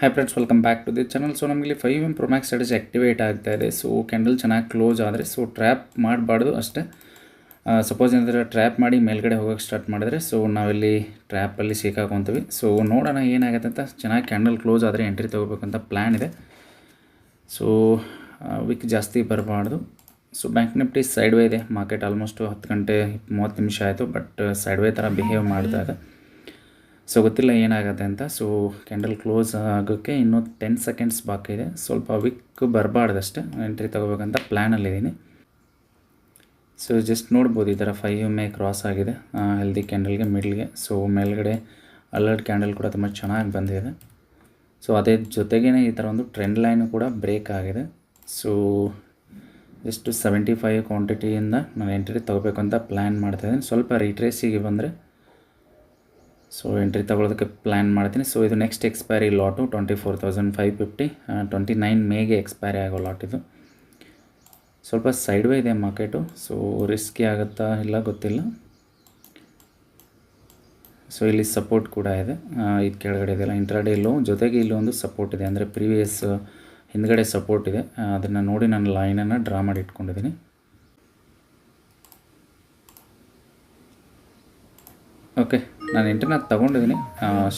Hi friends welcome back to the channel so ನಮಗೆ five M promax studies activate ಆಗ್ತಾ ಇದೆ. So candle ಚೆನ್ನಾಗಿ close ಆದರೆ so trap ಮಾಡಬಾರ್ದು ಅಷ್ಟೇ. ಸಪೋಸ್ ಏನಾದರೂ ಟ್ರ್ಯಾಪ್ ಮಾಡಿ ಮೇಲ್ಗಡೆ ಹೋಗೋಕ್ಕೆ ಸ್ಟಾರ್ಟ್ ಮಾಡಿದ್ರೆ ಸೊ ನಾವಿಲ್ಲಿ ಟ್ರ್ಯಾಪಲ್ಲಿ ಸಿಕ್ಕಾಕೊತೀವಿ ಸೊ ನೋಡೋಣ ಏನಾಗುತ್ತೆ ಅಂತ. ಚೆನ್ನಾಗಿ ಕ್ಯಾಂಡಲ್ ಕ್ಲೋಸ್ ಆದರೆ ಎಂಟ್ರಿ ತೊಗೋಬೇಕಂತ ಪ್ಲ್ಯಾನ್ ಇದೆ. ಸೊ ವಿಕ್ ಜಾಸ್ತಿ ಬರಬಾರ್ದು. So Bank Nifty side way ಇದೆ. ಮಾರ್ಕೆಟ್ ಆಲ್ಮೋಸ್ಟು ಹತ್ತು ಗಂಟೆ ಮೂವತ್ತು ನಿಮಿಷ ಆಯಿತು ಬಟ್ ಸೈಡ್ ವೇ ಥರ ಬಿಹೇವ್ ಇದೆ ಸೊ ಗೊತ್ತಿಲ್ಲ ಏನಾಗುತ್ತೆ ಅಂತ. ಸೊ ಕ್ಯಾಂಡಲ್ ಕ್ಲೋಸ್ ಆಗೋಕ್ಕೆ ಇನ್ನೂ ಟೆನ್ ಸೆಕೆಂಡ್ಸ್ ಬಾಕಿ ಇದೆ. ಸ್ವಲ್ಪ ವಿಕ್ ಬರಬಾರ್ದಷ್ಟೇ ಎಂಟ್ರಿ ತೊಗೋಬೇಕಂತ ಪ್ಲ್ಯಾನಲ್ಲಿದ್ದೀನಿ ಸೊ ಜಸ್ಟ್ ನೋಡ್ಬೋದು ಈ ಥರ ಫೈವ್ ಎ ಕ್ರಾಸ್ ಆಗಿದೆ. ಹೆಲ್ದಿ ಕ್ಯಾಂಡಲ್ಗೆ ಮಿಡ್ಲ್ಗೆ ಸೊ ಮೇಲ್ಗಡೆ ಅಲರ್ಟ್ ಕ್ಯಾಂಡಲ್ ಕೂಡ ತುಂಬ ಚೆನ್ನಾಗಿ ಬಂದಿದೆ. ಸೊ ಅದೇ ಜೊತೆಗೇ ಈ ಥರ ಒಂದು ಟ್ರೆಂಡ್ ಲೈನು ಕೂಡ ಬ್ರೇಕ್ ಆಗಿದೆ. ಸೊ ಜಸ್ಟ್ ಸೆವೆಂಟಿ ಫೈವ್ ಕ್ವಾಂಟಿಟಿಯಿಂದ ನಾನು ಎಂಟ್ರಿ ತೊಗೋಬೇಕು ಅಂತ ಪ್ಲ್ಯಾನ್ ಮಾಡ್ತಾಯಿದ್ದೀನಿ ಸ್ವಲ್ಪ ರೀಟ್ರೇಸಿಗೆ ಬಂದರೆ ಸೊ ಎಂಟ್ರಿ ತೊಗೊಳೋದಕ್ಕೆ ಪ್ಲ್ಯಾನ್ ಮಾಡ್ತೀನಿ. ಸೊ ಇದು next expiry lot twenty four thousand five fifty twenty nine ಮೇಗೆ expiry ಆಗೋ ಲಾಟ್ ಇದು. ಸ್ವಲ್ಪ ಸೈಡ್ ವೇ ಇದೆ ಮಾರ್ಕೆಟು ಸೊ ರಿಸ್ಕಿ ಆಗುತ್ತಾ ಇಲ್ಲ ಗೊತ್ತಿಲ್ಲ. ಸೊ ಇಲ್ಲಿ ಸಪೋರ್ಟ್ ಕೂಡ ಇದೆ. ಇದು ಕೆಳಗಡೆ ಇದೆಯಲ್ಲ ಇಂಟ್ರಾಡೇ ಇಲ್ಲೂ ಜೊತೆಗೆ ಇಲ್ಲಿ ಒಂದು ಸಪೋರ್ಟ್ ಇದೆ. ಅಂದರೆ ಪ್ರೀವಿಯಸ್ ಹಿಂದ್ಗಡೆ ಸಪೋರ್ಟ್ ಇದೆ. ಅದನ್ನು ನೋಡಿ ನಾನು ಲೈನನ್ನು ಡ್ರಾ ಮಾಡಿ ಇಟ್ಕೊಂಡಿದ್ದೀನಿ. ಓಕೆ ನಾನು ಇಂಟರ್ನೆಟ್ ತೊಗೊಂಡಿದ್ದೀನಿ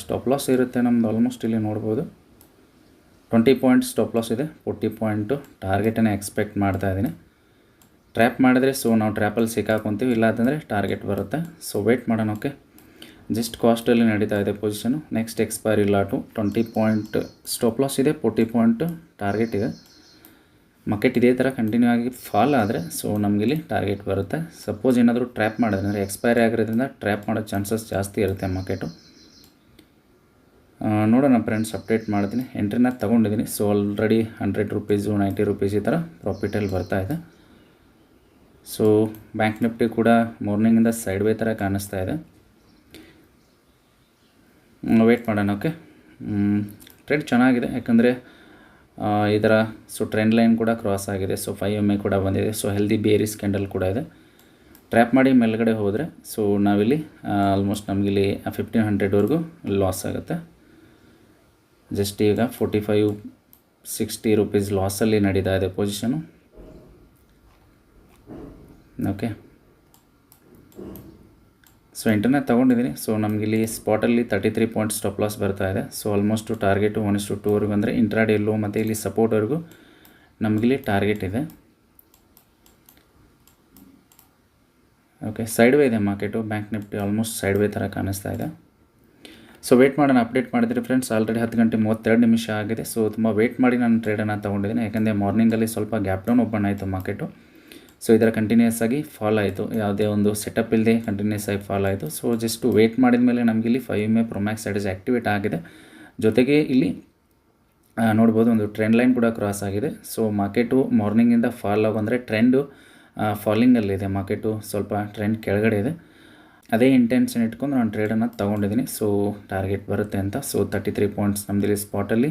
ಸ್ಟಾಪ್ ಲಾಸ್ ಇರುತ್ತೆ ನಮ್ಮದು ಆಲ್ಮೋಸ್ಟ್ ಇಲ್ಲಿ ನೋಡ್ಬೋದು. ಟ್ವೆಂಟಿ ಪಾಯಿಂಟ್ ಸ್ಟಾಪ್ ಲಾಸ್ ಇದೆ. ಫೋರ್ಟಿ ಪಾಯಿಂಟು ಟಾರ್ಗೆಟನ್ನು ಎಕ್ಸ್ಪೆಕ್ಟ್ ಮಾಡ್ತಾ ಇದ್ದೀನಿ ಟ್ರ್ಯಾಪ್ ಮಾಡಿದರೆ ಸೊ ನಾವು ಟ್ರ್ಯಾಪಲ್ಲಿ ಸಿಕ್ಕಾಕೊತೀವಿ. ಇಲ್ಲ ಅಂತಂದರೆ ಟಾರ್ಗೆಟ್ ಬರುತ್ತೆ. ಸೊ ವೆಯ್ಟ್ ಮಾಡೋಣ ಓಕೆ ಜಸ್ಟ್ ಕಾಸ್ಟಲ್ಲಿ ನಡೀತಾ ಇದೆ position next expiry lot twenty point stop loss ಇದೆ. ಫೋರ್ಟಿ ಪಾಯಿಂಟ್ ಟಾರ್ಗೆಟ್ ಇದೆ. ಮಾರ್ಕೆಟ್ ಇದೇ ಥರ ಕಂಟಿನ್ಯೂ ಆಗಿ ಫಾಲ್ ಆದರೆ ಸೊ ನಮಗಿಲ್ಲಿ ಟಾರ್ಗೆಟ್ ಬರುತ್ತೆ. ಸಪೋಸ್ ಏನಾದರೂ ಟ್ರ್ಯಾಪ್ ಮಾಡಿದ್ರೆ ಅಂದರೆ ಎಕ್ಸ್ಪೈರಿ ಆಗಿರೋದ್ರಿಂದ ಟ್ರ್ಯಾಪ್ ಮಾಡೋ ಚಾನ್ಸಸ್ ಜಾಸ್ತಿ ಇರುತ್ತೆ ಮಾರ್ಕೆಟು ನೋಡೋಣ ಫ್ರೆಂಡ್ಸ್ ಅಪ್ಡೇಟ್ ಮಾಡ್ತೀನಿ. ಎಂಟ್ರಿನ ತೊಗೊಂಡಿದ್ದೀನಿ. So already hundred rupees ninety rupees ಈ ಥರ ಪ್ರಾಫಿಟಲ್ಲಿ ಬರ್ತಾ ಇದೆ. ಸೊ ಬ್ಯಾಂಕ್ ನಿಫ್ಟಿ ಕೂಡ ಮಾರ್ನಿಂಗಿಂದ ಸೈಡ್ ವೇ ಥರ ಕಾಣಿಸ್ತಾ ಇದೆ. ವೆಯ್ಟ್ ಮಾಡೋಣ ಓಕೆ ಟ್ರೆಂಡ್ ಚೆನ್ನಾಗಿದೆ. ಯಾಕಂದರೆ ಥರ ಸೊ ಟ್ರೆಂಡ್ ಲೈನ್ ಕೂಡ ಕ್ರಾಸ್ ಆಗಿದೆ. ಸೊ ಫೈವ್ ಎಂ ಎ ಕೂಡ ಬಂದಿದೆ. ಸೊ ಹೆಲ್ದಿ ಬೇರಿಸ್ ಕ್ಯಾಂಡಲ್ ಕೂಡ ಇದೆ. ಟ್ರ್ಯಾಪ್ ಮಾಡಿ ಮೇಲ್ಗಡೆ ಹೋದರೆ ಸೊ ನಾವಿಲ್ಲಿ ಆಲ್ಮೋಸ್ಟ್ ನಮಗಿಲ್ಲಿ ಫಿಫ್ಟೀನ್ ಹಂಡ್ರೆಡ್ವರೆಗೂ ಲಾಸ್ ಆಗುತ್ತೆ. ಜಸ್ಟ್ ಈಗ ಫೋರ್ಟಿ ಫೈವ್ ಸಿಕ್ಸ್ಟಿ ರುಪೀಸ್ ಲಾಸಲ್ಲಿ ನಡೀತಾ ಇದೆ ಪೊಸಿಷನು ಓಕೆ ಸೊ ಇಂಟರ್ನೆಟ್ ತೊಗೊಂಡಿದ್ದೀನಿ ಸೊ ನಮಗಿಲ್ಲಿ ಸ್ಪಾಟಲ್ಲಿ thirty three point stop loss ಬರ್ತಾ ಇದೆ. So almost target one is ಟೂವರೆಗೂ ಅಂದರೆ ಇಂಟ್ರಾಡ್ ಎಲ್ಲೋ ಮತ್ತು ಇಲ್ಲಿ ಸಪೋರ್ಟ್ವರೆಗೂ ನಮಗಿಲ್ಲಿ ಟಾರ್ಗೆಟ್ ಇದೆ. ಓಕೆ ಸೈಡ್ ವೇ ಇದೆ market Bank Nifty almost side way ಥರ ಕಾಣಿಸ್ತಾ ಇದೆ. ಸೊ ವೇಟ್ ಮಾಡೋಣ ಅಪ್ಡೇಟ್ ಮಾಡಿದ್ರಿ ಫ್ರೆಂಡ್ಸ್ ಆಲ್ರೆಡಿ ಹತ್ತು ಗಂಟೆ ಮೂವತ್ತೆರಡು ನಿಮಿಷ ಆಗಿದೆ. ಸೊ ತುಂಬ ವೇಟ್ ಮಾಡಿ ನಾನು ಟ್ರೇಡನ್ನು ತೊಗೊಂಡಿದ್ದೀನಿ ಯಾಕಂದರೆ ಮಾರ್ನಿಂಗಲ್ಲಿ ಸ್ವಲ್ಪ ಗ್ಯಾಪ್ ಡೌನ್ ಓಪನ್ ಆಯಿತು ಮಾರ್ಕೆಟು ಸೊ ಇದರ ಕಂಟಿನ್ಯೂಸ್ ಆಗಿ ಫಾಲ್ ಆಯಿತು. ಯಾವುದೇ ಒಂದು ಸೆಟಪ್ ಇಲ್ಲದೆ ಕಂಟಿನ್ಯೂಸ್ ಆಗಿ ಫಾಲ್ ಆಯಿತು. ಸೊ ಜಸ್ಟ್ ವೇಟ್ ಮಾಡಿದ ಮೇಲೆ ನಮಗಿಲ್ಲಿ five M A promax sides activate ಆಗಿದೆ. ಜೊತೆಗೆ ಇಲ್ಲಿ ನೋಡ್ಬೋದು ಒಂದು ಟ್ರೆಂಡ್ ಲೈನ್ ಕೂಡ ಕ್ರಾಸ್ ಆಗಿದೆ. ಸೊ ಮಾರ್ಕೆಟು ಮಾರ್ನಿಂಗಿಂದ ಫಾಲ್ ಅಂದರೆ ಟ್ರೆಂಡು ಫಾಲಿಂಗಲ್ಲಿದೆ ಮಾರ್ಕೆಟು ಸ್ವಲ್ಪ ಟ್ರೆಂಡ್ ಕೆಳಗಡೆ ಇದೆ. ಅದೇ ಇಂಟೆನ್ಷನ್ ಇಟ್ಕೊಂಡು ನಾನು ಟ್ರೇಡನ್ನು ತೊಗೊಂಡಿದ್ದೀನಿ. ಸೊ ಟಾರ್ಗೆಟ್ ಬರುತ್ತೆ ಅಂತ. ಸೊ ತರ್ಟಿ ತ್ರೀ ಪಾಯಿಂಟ್ಸ್ ನಮ್ಮದಿಲ್ಲಿ ಸ್ಪಾಟಲ್ಲಿ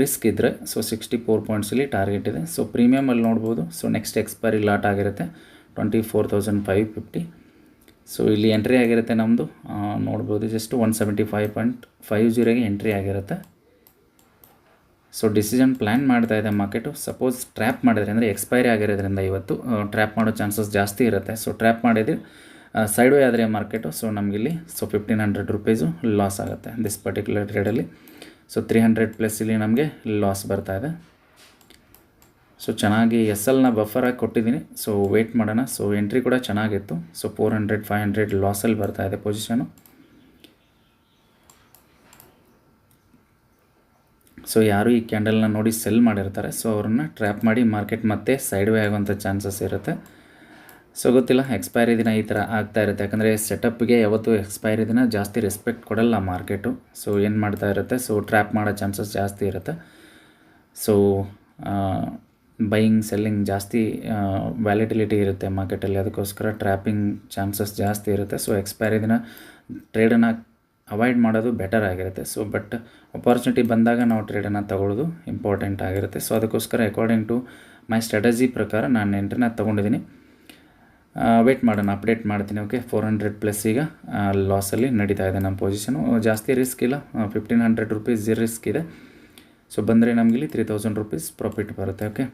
ರಿಸ್ಕ್ ಇದ್ದರೆ ಸೊ ಸಿಕ್ಸ್ಟಿ ಫೋರ್ ಪಾಯಿಂಟ್ಸಲ್ಲಿ ಟಾರ್ಗೆಟ್ ಇದೆ. ಸೊ ಪ್ರೀಮಿಯಮಲ್ಲಿ ನೋಡ್ಬೋದು. ಸೊ ನೆಕ್ಸ್ಟ್ ಎಕ್ಸ್ಪೈರಿ ಲಾಟ್ ಆಗಿರುತ್ತೆ. Twenty four thousand five fifty so ಇಲ್ಲಿ ಎಂಟ್ರಿ ಆಗಿರುತ್ತೆ ನಮ್ಮದು ನೋಡ್ಬೋದು just one seventy five point five ಜೀರೋಗೆ entry ಆಗಿರುತ್ತೆ. ಸೊ ಡಿಸಿಷನ್ ಪ್ಲ್ಯಾನ್ ಮಾಡ್ತಾ ಇದೆ ಮಾರ್ಕೆಟು ಸಪೋಸ್ ಟ್ರ್ಯಾಪ್ ಮಾಡಿದ್ರೆ, ಅಂದರೆ ಎಕ್ಸ್ಪೈರಿ ಆಗಿರೋದ್ರಿಂದ ಇವತ್ತು ಟ್ರ್ಯಾಪ್ ಮಾಡೋ ಚಾನ್ಸಸ್ ಜಾಸ್ತಿ ಇರುತ್ತೆ. ಸೊ ಟ್ರ್ಯಾಪ್ ಮಾಡಿದ್ರೆ ಸೈಡ್ ವೇ ಆದರೆ ಮಾರ್ಕೆಟು ಸೊ ನಮಗಿಲ್ಲಿ so fifteen hundred rupees loss ಆಗುತ್ತೆ ದಿಸ್ ಪರ್ಟಿಕ್ಯುಲರ್ ಟ್ರೇಡಲ್ಲಿ ಸೊ ತ್ರೀ ಹಂಡ್ರೆಡ್ ಪ್ಲಸ್ ಇಲ್ಲಿ ನಮಗೆ ಲಾಸ್ ಬರ್ತಾ ಇದೆ. ಸೊ ಚೆನ್ನಾಗಿ ಎಸ್ ಎಲ್ನ ಬಫರಾಗಿ ಕೊಟ್ಟಿದ್ದೀನಿ ಸೊ ವೆಯ್ಟ್ ಮಾಡೋಣ. ಸೊ ಎಂಟ್ರಿ ಕೂಡ ಚೆನ್ನಾಗಿತ್ತು. So four hundred five hundred ಲಾಸಲ್ಲಿ ಬರ್ತಾ ಇದೆ ಪೊಸಿಷನು ಸೊ ಯಾರು ಈ ಕ್ಯಾಂಡಲ್ನ ನೋಡಿ ಸೆಲ್ ಮಾಡಿರ್ತಾರೆ. ಸೊ ಅವ್ರನ್ನ ಟ್ರ್ಯಾಪ್ ಮಾಡಿ ಮಾರ್ಕೆಟ್ ಮತ್ತೆ ಸೈಡ್ ವೇ ಆಗುವಂಥ ಚಾನ್ಸಸ್ ಇರುತ್ತೆ. ಸೊ ಗೊತ್ತಿಲ್ಲ ಎಕ್ಸ್ಪೈರಿ ದಿನ ಈ ಥರ ಆಗ್ತಾ ಇರುತ್ತೆ. ಯಾಕಂದರೆ ಸೆಟಪ್ಗೆ ಯಾವತ್ತೂ ಎಕ್ಸ್ಪೈರಿ ದಿನ ಜಾಸ್ತಿ ರೆಸ್ಪೆಕ್ಟ್ ಕೊಡಲ್ಲ ಮಾರ್ಕೆಟು ಸೊ ಏನು ಮಾಡ್ತಾ ಇರುತ್ತೆ? ಸೊ ಟ್ರ್ಯಾಪ್ ಮಾಡೋ ಚಾನ್ಸಸ್ ಜಾಸ್ತಿ ಇರುತ್ತೆ. ಸೊ ಬೈಯಿಂಗ್ ಸೆಲ್ಲಿಂಗ್ ಜಾಸ್ತಿ ವ್ಯಾಲಿಟಿಲಿಟಿ ಇರುತ್ತೆ ಮಾರ್ಕೆಟಲ್ಲಿ ಅದಕ್ಕೋಸ್ಕರ ಟ್ರ್ಯಾಪಿಂಗ್ ಚಾನ್ಸಸ್ ಜಾಸ್ತಿ ಇರುತ್ತೆ. ಸೊ ಎಕ್ಸ್ಪೈರಿ ದಿನ ಟ್ರೇಡನ್ನು ಅವಾಯ್ಡ್ ಮಾಡೋದು ಬೆಟರ್ ಆಗಿರುತ್ತೆ. ಸೊ ಬಟ್ ಅಪಾರ್ಚುನಿಟಿ ಬಂದಾಗ ನಾವು ಟ್ರೇಡನ್ನು ತಗೊಳ್ಳೋದು ಇಂಪಾರ್ಟೆಂಟ್ ಆಗಿರುತ್ತೆ. ಸೊ ಅದಕ್ಕೋಸ್ಕರ ಅಕಾರ್ಡಿಂಗ್ ಟು ಮೈ ಸ್ಟ್ರಾಟಜಿ ಪ್ರಕಾರ ನಾನು ಎಂಟ್ರನ್ನ ತೊಗೊಂಡಿದ್ದೀನಿ. ವೇಟ್ ಮಾಡೋಣ ಅಪ್ಡೇಟ್ ಮಾಡ್ತೀನಿ ಓಕೆ ಫೋರ್ ಹಂಡ್ರೆಡ್ ಪ್ಲಸ್ ಈಗ ಲಾಸಲ್ಲಿ ನಡೀತಾ ಇದೆ ನಮ್ಮ ಪೊಸಿಷನು ಜಾಸ್ತಿ ರಿಸ್ಕ್ ಇಲ್ಲ. ಫಿಫ್ಟೀನ್ ಹಂಡ್ರೆಡ್ ರುಪೀಸ್ ರಿಸ್ಕ್ ಇದೆ. ಸೊ ಬಂದರೆ ನಮಗಿಲ್ಲಿ ತ್ರೀ ತೌಸಂಡ್ ರುಪೀಸ್ ಪ್ರಾಫಿಟ್ ಬರುತ್ತೆ ಓಕೆ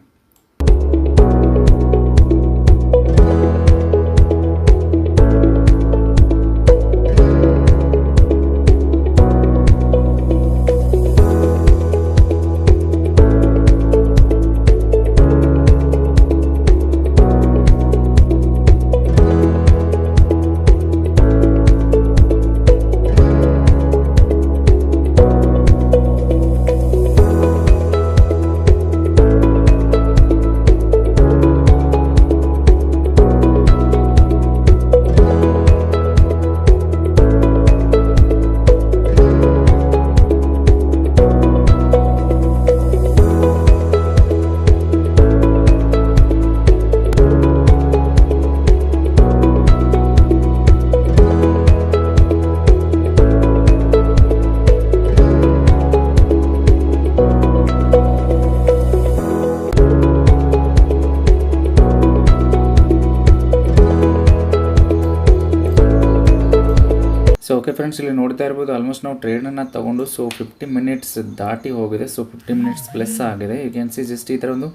ಓಕೆ ಫ್ರೆಂಡ್ಸ್ ಇಲ್ಲಿ ನೋಡ್ತಾ ಇರ್ಬೋದು ಆಲ್ಮೋಸ್ಟ್ ನಾವು ಟ್ರೇಡನ್ನು ತಗೊಂಡು ಸೊ ಫಿಫ್ಟಿ ಮಿನಿಟ್ಸ್ ದಾಟಿ ಹೋಗಿದೆ. ಸೊ ಫಿಫ್ಟಿ ಮಿನಿಟ್ಸ್ ಪ್ಲಸ್ ಆಗಿದೆ. ಯು ಕ್ಯಾನ್ ಸಿ ಜಸ್ಟ್ ಈ ಥರ ಒಂದು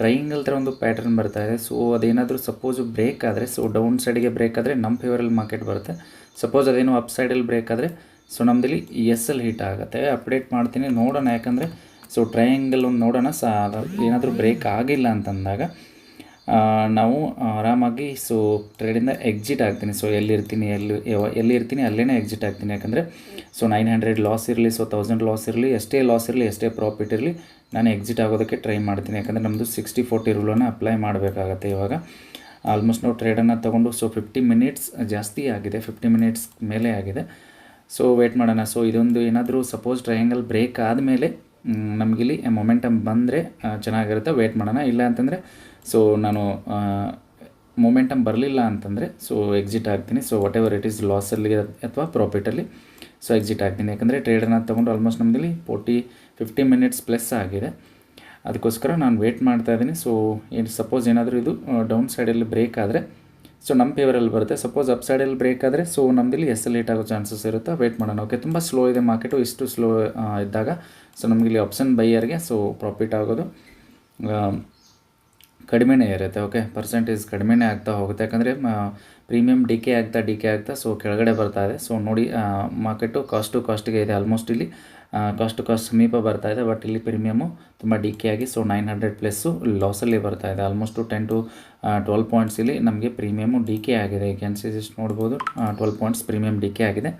ಟ್ರೈಂಗಲ್ ಥರ ಒಂದು ಪ್ಯಾಟರ್ನ್ ಬರ್ತಾ ಇದೆ. ಸೊ ಅದೇನಾದರೂ ಸಪೋಸ್ ಬ್ರೇಕ್ ಆದರೆ ಸೊ ಡೌನ್ ಸೈಡಿಗೆ ಬ್ರೇಕ್ ಆದರೆ ನಮ್ಮ ಫೇವರಲ್ಲಿ ಮಾರ್ಕೆಟ್ ಬರುತ್ತೆ. ಸಪೋಸ್ ಅದೇನು ಅಪ್ ಸೈಡಲ್ಲಿ ಬ್ರೇಕ್ ಆದರೆ ಸೊ ನಮ್ಮದಿಲ್ಲಿ ಎಸ್ ಎಲ್ ಹಿಟ್ ಆಗುತ್ತೆ. ಅಪ್ಡೇಟ್ ಮಾಡ್ತೀನಿ, ನೋಡೋಣ. ಯಾಕಂದರೆ ಸೊ ಟ್ರಯಾಂಗಲ್ ಒಂದು ನೋಡೋಣ, ಸ ಏನಾದರೂ ಬ್ರೇಕ್ ಆಗಿಲ್ಲ ಅಂತಂದಾಗ ನಾವು ಆರಾಮಾಗಿ ಸೊ ಟ್ರೇಡಿಂದ ಎಕ್ಸಿಟ್ ಆಗ್ತೀನಿ. ಸೊ ಎಲ್ಲಿರ್ತೀನಿ, ಎಲ್ಲಿ ಎಲ್ಲಿ ಇರ್ತೀನಿ ಅಲ್ಲೇ ಎಕ್ಸಿಟ್ ಆಗ್ತೀನಿ. ಯಾಕಂದರೆ ಸೊ ನೈನ್ ಹಂಡ್ರೆಡ್ ಲಾಸ್ ಇರಲಿ ಸೊ ತೌಸಂಡ್ ಲಾಸ್ ಇರಲಿ, ಎಷ್ಟೇ ಲಾಸ್ ಇರಲಿ, ಎಷ್ಟೇ ಪ್ರಾಫಿಟ್ ಇರಲಿ, ನಾನು ಎಕ್ಸಿಟ್ ಆಗೋದಕ್ಕೆ ಟ್ರೈ ಮಾಡ್ತೀನಿ. ಯಾಕಂದರೆ ನಮ್ಮದು ಸಿಕ್ಸ್ಟಿ ಫೋರ್ಟಿ ರೂಲನ್ನು ಅಪ್ಲೈ ಮಾಡಬೇಕಾಗತ್ತೆ ಇವಾಗ. ಆಲ್ಮೋಸ್ಟ್ ನಾವು ಟ್ರೇಡನ್ನು ತೊಗೊಂಡು ಸೊ ಫಿಫ್ಟಿ ಮಿನಿಟ್ಸ್ ಜಾಸ್ತಿ ಆಗಿದೆ. ಫಿಫ್ಟಿ ಮಿನಿಟ್ಸ್ ಮೇಲೆ ಆಗಿದೆ. ಸೊ ವೇಟ್ ಮಾಡೋಣ. ಸೊ ಇದೊಂದು ಏನಾದರೂ ಸಪೋಸ್ ಟ್ರಯಾಂಗಲ್ ಬ್ರೇಕ್ ಆದಮೇಲೆ ನಮಗಿಲ್ಲಿ ಮೊಮೆಂಟಮ್ ಬಂದರೆ ಚೆನ್ನಾಗಿರುತ್ತೆ. ವೇಟ್ ಮಾಡೋಣ. ಇಲ್ಲ ಅಂತಂದರೆ ಸೊ ನಾನು ಮೊಮೆಂಟಮ್ ಬರಲಿಲ್ಲ ಅಂತಂದರೆ ಸೊ ಎಕ್ಸಿಟ್ ಆಗ್ತೀನಿ. So whatever it is ಲಾಸಲ್ಲಿ ಅಥವಾ ಪ್ರಾಫಿಟಲ್ಲಿ ಸೊ ಎಕ್ಸಿಟ್ ಆಗ್ತೀನಿ. ಯಾಕಂದರೆ ಟ್ರೇಡರ್ನ ತೊಗೊಂಡು ಆಲ್ಮೋಸ್ಟ್ ನಮ್ಮದಲ್ಲಿ ಫೋರ್ಟಿ ಫಿಫ್ಟಿ ಮಿನಿಟ್ಸ್ ಪ್ಲಸ್ ಆಗಿದೆ. ಅದಕ್ಕೋಸ್ಕರ ನಾನು ವೇಟ್ ಮಾಡ್ತಾ ಇದ್ದೀನಿ. ಸೊ ಏನು ಸಪೋಸ್ ಏನಾದರೂ ಇದು ಡೌನ್ ಸೈಡಲ್ಲಿ ಬ್ರೇಕ್ ಆದರೆ ಸೊ ನಮ್ಮ ಫೇವರಲ್ಲಿ ಬರುತ್ತೆ. ಸಪೋಸ್ ಅಪ್ ಸೈಡಲ್ಲಿ ಬ್ರೇಕ್ ಆದರೆ ಸೊ ನಮ್ಮದಿಲ್ಲಿ ಎಸ್ ಎಲ್ ಲೇಟ್ ಆಗೋ ಚಾನ್ಸಸ್ ಇರುತ್ತೆ. ವೇಟ್ ಮಾಡೋಣ. ಓಕೆ ತುಂಬ ಸ್ಲೋ ಇದೆ ಮಾರ್ಕೆಟು ಇಷ್ಟು ಸ್ಲೋ ಇದ್ದಾಗ ಸೊ ನಮಗಿಲ್ಲಿ ಆಪ್ಷನ್ ಬೈಯರ್ಗೆ ಸೊ ಪ್ರಾಫಿಟ್ ಆಗೋದು. ಕಡಿಮೆನೇ ಇರುತ್ತೆ ಓಕೆ ಪರ್ಸೆಂಟೇಜ್ ಕಡಿಮೆನೇ ಆಗ್ತಾ ಹೋಗುತ್ತೆ. ಯಾಕಂದರೆ ಪ್ರೀಮಿಯಮ್ ಡಿ ಕೆ ಆಗ್ತಾ ಡಿ ಕೆ ಆಗ್ತಾ ಸೊ ಕೆಳಗಡೆ ಬರ್ತಾ ಇದೆ. ಸೊ ನೋಡಿ ಮಾರ್ಕೆಟು ಕಾಸ್ಟ್ ಟು ಕಾಸ್ಟಿಗೆ ಇದೆ. ಆಲ್ಮೋಸ್ಟ್ ಇಲ್ಲಿ ಕಾಸ್ಟ್ ಕಾಸ್ಟ್ ಸಮೀಪ ಬರ್ತಾ ಇದೆ ಬಟ್ ಇಲ್ಲಿ ಪ್ರೀಮಿಯಮು ತುಂಬ ಡಿ ಕೆ ಆಗಿ ಸೊ ನೈನ್ ಹಂಡ್ರೆಡ್ ಪ್ಲಸ್ಸು ಲಾಸಲ್ಲಿ ಬರ್ತಾ ಇದೆ. Almost ten to twelve points ಇಲ್ಲಿ ನಮಗೆ ಪ್ರೀಮಿಯಮು ಡಿ ಕೆ ಆಗಿದೆ. ಕ್ಯಾನ್ ಸಿ ಜಸ್ಟ್ ನೋಡ್ಬೋದು twelve points premium decay ಆಗಿದೆ.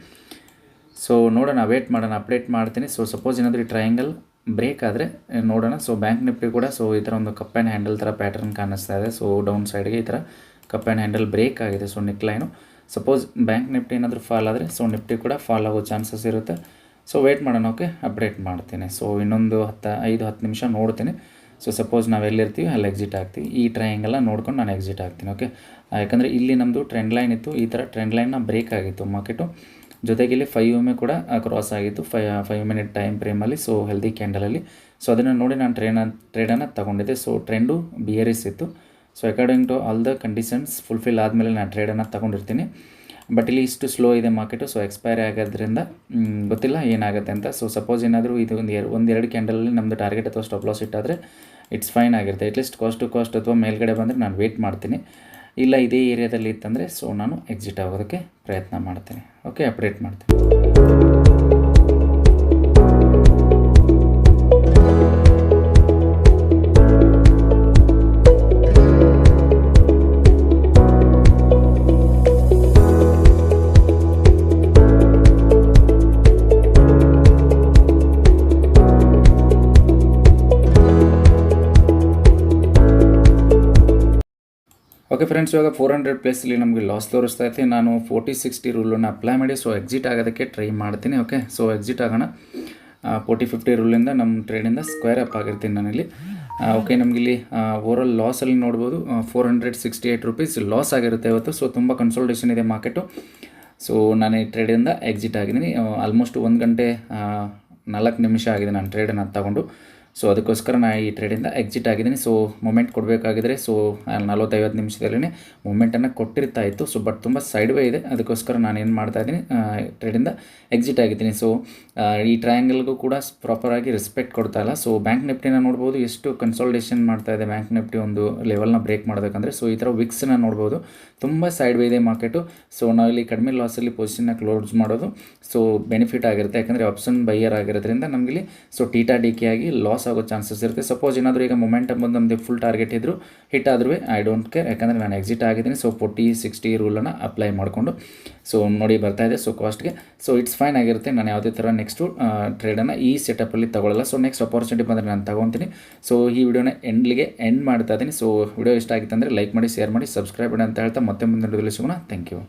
ಸೊ ನೋಡೋಣ ವೇಟ್ ಮಾಡೋಣ ಅಪ್ಡೇಟ್ ಮಾಡ್ತೀನಿ. ಸೊ ಸಪೋಸ್ ಏನಾದರೂ ಟ್ರಯಾಂಗಲ್ ಬ್ರೇಕ್ ಆದರೆ ನೋಡೋಣ. ಸೊ ಬ್ಯಾಂಕ್ ನಿಫ್ಟಿ ಕೂಡ ಸೊ ಈ ಥರ ಒಂದು ಕಪ್ ಆ್ಯಂಡ್ ಹ್ಯಾಂಡಲ್ ಥರ ಪ್ಯಾಟರ್ನ್ ಕಾಣಿಸ್ತಾ ಇದೆ. ಸೊ ಡೌನ್ ಸೈಡ್ಗೆ ಈ ಥರ ಕಪ್ ಆ್ಯಂಡ್ ಹ್ಯಾಂಡಲ್ ಬ್ರೇಕ್ ಆಗಿದೆ. So neckline suppose bank Nifty ಏನಾದರೂ ಫಾಲ್ ಆದರೆ ಸೊ ನಿಫ್ಟಿ ಕೂಡ ಫಾಲ್ ಆಗೋ ಚಾನ್ಸಸ್ ಇರುತ್ತೆ. ಸೊ ವೇಟ್ ಮಾಡೋಣ ಓಕೆ ಅಪ್ಡೇಟ್ ಮಾಡ್ತೀನಿ. ಸೊ ಇನ್ನೊಂದು ಹತ್ತು, ಐದು, ಹತ್ತು ನಿಮಿಷ ನೋಡ್ತೀನಿ. ಸೊ ಸಪೋಸ್ ನಾವು ಎಲ್ಲಿರ್ತೀವಿ, ಅಲ್ಲಿ ಎಕ್ಸಿಟ್ ಆಗ್ತೀವಿ. ಈ ಟ್ರಯಾಂಗೆಲ್ಲ ನೋಡ್ಕೊಂಡು ನಾನು ಎಕ್ಸಿಟ್ ಆಗ್ತೀನಿ ಓಕೆ ಯಾಕಂದರೆ ಇಲ್ಲಿ ನಮ್ಮದು ಟ್ರೆಂಡ್ ಲೈನ್ ಇತ್ತು. ಈ ಥರ ಟ್ರೆಂಡ್ ಲೈನ್ನ ಬ್ರೇಕ್ ಆಗಿತ್ತು ಮಾರ್ಕೆಟು ಜೊತೆಗೆ ಇಲ್ಲಿ ಫೈವ್ ಎಂ ಕೂಡ ಕ್ರಾಸ್ ಆಗಿತ್ತು. ಫೈ ಫೈವ್ ಮಿನಿಟ್ ಟೈಮ್ ಫ್ರೇಮಲ್ಲಿ ಸೊ ಹೆಲ್ದಿ ಕ್ಯಾಂಡಲಲ್ಲಿ ಸೊ ಅದನ್ನು ನೋಡಿ ನಾನು ಟ್ರೇನ ಟ್ರೇಡನ್ನು ತಗೊಂಡಿದ್ದೆ. ಸೊ ಟ್ರೆಂಡು ಬಿಯರಿಸ್ ಇತ್ತು. So according to all the conditions fulfil ಆದಮೇಲೆ ನಾನು ಟ್ರೇಡನ್ನು ತಗೊಂಡಿರ್ತೀನಿ. ಬಟ್ ಇಲ್ಲಿ ಇಷ್ಟು ಸ್ಲೋ ಇದೆ ಮಾರ್ಕೆಟು ಸೊ ಎಕ್ಸ್ಪೈರಿ ಆಗೋದ್ರಿಂದ ಗೊತ್ತಿಲ್ಲ ಏನಾಗುತ್ತೆ ಅಂತ. ಸೊ ಸಪೋಸ್ ಏನಾದರೂ ಇದು ಒಂದು ಎರಡು ಒಂದೆರಡು ಕ್ಯಾಂಡಲಲ್ಲಿ ನಮ್ಮದು ಟಾರ್ಗೆಟ್ ಅಥವಾ ಸ್ಟಾಪ್ ಲಾಸ್ ಇಟ್ಟಾದರೆ ಇಟ್ಸ್ ಫೈನ್ ಆಗಿರುತ್ತೆ. At least cost to cost ಅಥವಾ ಮೇಲ್ಗಡೆ ಬಂದರೆ ನಾನು ವೇಟ್ ಮಾಡ್ತೀನಿ. ಇಲ್ಲ ಇದೇ ಏರಿಯಾದಲ್ಲಿ ಇತ್ತಂದರೆ ಸೊ ನಾನು ಎಕ್ಸಿಟ್ ಆಗೋದಕ್ಕೆ ಪ್ರಯತ್ನ ಮಾಡ್ತೇನೆ. ಓಕೆ ಅಪ್ಡೇಟ್ ಮಾಡ್ತೀನಿ. ಓಕೆ ಫ್ರೆಂಡ್ಸ್ ಇವಾಗ ಫೋರ್ ಹಂಡ್ರೆಡ್ ಪ್ಲೇಸಲ್ಲಿ ನಮಗೆ ಲಾಸ್ ತೋರಿಸ್ತಾ ಐತೆ ನಾನು ಫೋರ್ಟಿ ಸಿಕ್ಸ್ಟಿ ರೂಲನ್ನು ಅಪ್ಲೈ ಮಾಡಿ ಸೊ ಎಕ್ಸಿಟ್ ಆಗೋದಕ್ಕೆ ಟ್ರೈ ಮಾಡ್ತೀನಿ ಓಕೆ ಸೊ ಎಕ್ಸಿಟ್ ಆಗೋಣ. ಫೋರ್ಟಿ ಫಿಫ್ಟಿ ರೂಲಿಂದ ನಮ್ಮ ಟ್ರೇಡಿಂದ ಸ್ಕ್ವೇರ್ ಅಪ್ ಆಗಿರ್ತೀನಿ ನಾನಿಲ್ಲಿ. ಓಕೆ ನಮಗಿಲ್ಲಿ ಓವರಾಲ್ ಲಾಸಲ್ಲಿ ನೋಡ್ಬೋದು. Four hundred sixty eight rupees loss ಆಗಿರುತ್ತೆ ಇವತ್ತು. ಸೊ ತುಂಬ ಕನ್ಸಲ್ಟೇಷನ್ ಇದೆ ಮಾರ್ಕೆಟು ಸೊ ನಾನು ಈ ಟ್ರೇಡಿಂದ ಎಕ್ಸಿಟ್ ಆಗಿದ್ದೀನಿ. ಆಲ್ಮೋಸ್ಟ್ ಒಂದು ಗಂಟೆ ನಾಲ್ಕು ನಿಮಿಷ ಆಗಿದೆ ನಾನು ಟ್ರೇಡನ್ನು ತಗೊಂಡು. ಸೊ ಅದಕ್ಕೋಸ್ಕರ ನಾನು ಈ ಟ್ರೇಡಿಂದ ಎಕ್ಸಿಟ್ ಆಗಿದ್ದೀನಿ. ಸೊ ಮೂಮೆಂಟ್ ಕೊಡಬೇಕಾಗಿದ್ರೆ ಸೊ ನಲವತ್ತೈವತ್ತು ನಿಮಿಷದಲ್ಲಿ ಮೂಮೆಂಟನ್ನು ಕೊಟ್ಟಿರ್ತಾ ಇತ್ತು. ಸೊ ಬಟ್ ತುಂಬ ಸೈಡ್ ವೇ ಇದೆ. ಅದಕ್ಕೋಸ್ಕರ ನಾನು ಏನು ಮಾಡ್ತಾ ಇದ್ದೀನಿ ಟ್ರೇಡಿಂದ ಎಕ್ಸಿಟ್ ಆಗಿದ್ದೀನಿ. ಸೊ ಈ ಟ್ರಯಾಂಗಲ್ಗೂ ಕೂಡ ಪ್ರಾಪರಾಗಿ ರೆಸ್ಪೆಕ್ಟ್ ಕೊಡ್ತಾ ಇಲ್ಲ. ಸೊ ಬ್ಯಾಂಕ್ ನಿಫ್ಟಿನ ನೋಡ್ಬೋದು. ಎಷ್ಟು ಕನ್ಸಾಲ್ಟೇಷನ್ ಮಾಡ್ತಾ ಇದೆ ಬ್ಯಾಂಕ್ ನಿಫ್ಟಿ ಒಂದು ಲೆವೆಲ್ನ ಬ್ರೇಕ್ ಮಾಡಬೇಕಂದ್ರೆ. ಸೊ ಈ ಥರ ವಿಕ್ಸನ್ನು ನೋಡ್ಬೋದು. ತುಂಬ ಸೈಡ್ ವೇ ಇದೆ ಮಾರ್ಕೆಟು ಸೊ ನಾವಿಲ್ಲಿ ಕಡಿಮೆ ಲಾಸಲ್ಲಿ ಪೊಸಿಷನ್ನ ಕ್ಲೋಸ್ ಮಾಡೋದು ಸೊ ಬೆನಿಫಿಟ್ ಆಗಿರುತ್ತೆ. ಯಾಕಂದರೆ ಆಪ್ಷನ್ ಬೈಯರ್ ಆಗಿರೋದ್ರಿಂದ ನಮಗಿಲ್ಲಿ ಸೊ ಟೀಟಾ ಡಿ ಕೆ ಆಗಿ ಲಾಸ್ ಆಗೋ ಚಾನ್ಸಸ್ ಇರುತ್ತೆ. ಸಪೋಸ್ ಏನಾದರೂ ಈಗ ಮೊಮೆಂಟಮ್ ಬಂದು ನಮ್ಮದು ಫುಲ್ ಟಾರ್ಗೆಟ್ ಇದ್ದರೂ ಹಿಟ್ ಆದ್ರೂ ಐ ಡೋಂಟ್ ಕೇರ್ ಯಾಕಂದರೆ ನಾನು ಎಕ್ಸಿಟ್ ಆಗಿದ್ದೀನಿ ಸೊ ಫೋರ್ಟಿ ಸಿಕ್ಸ್ಟಿ ರೂಲನ್ನು ಅಪ್ಲೈ ಮಾಡಿಕೊಂಡು ಸೊ ನೋಡಿ ಬರ್ತಾ ಇದೆ ಸೊ ಕಾಸ್ಟ್ಗೆ ಸೊ ಇಟ್ಸ್ ಫೈನ್ ಆಗಿರುತ್ತೆ, ನಾನು ಯಾವುದೇ ಥರ ನೆಕ್ಸ್ಟು ಟ್ರೇಡನ್ನು ಈ ಸೆಟಪಲ್ಲಿ ತಗೊಳ್ಳಲ್ಲ ಸೊ ನೆಕ್ಸ್ಟ್ ಅಪಾರ್ಚುನಿಟಿ ಬಂದರೆ ನಾನು ತಗೊತೀನಿ. ಸೊ ಈ ವಿಡಿಯೋನ ಎಂಡ್ಲಿಗೆ ಎಂಡ್ ಮಾಡ್ತಾ ಇದ್ದೀನಿ. ಸೊ ವಿಡಿಯೋ ಇಷ್ಟ ಆಗಿತ್ತು ಅಂದರೆ ಲೈಕ್ ಮಾಡಿ ಶೇರ್ ಮಾಡಿ ಸಬ್ಸ್ಕ್ರೈಬ್ ಮಾಡಿ ಅಂತ ಹೇಳ್ತಾ ಮತ್ತೆ ಮುಂದಿನ ವಿಡಿಯೋದಲ್ಲಿ ಸಿಗೋಣ. Thank you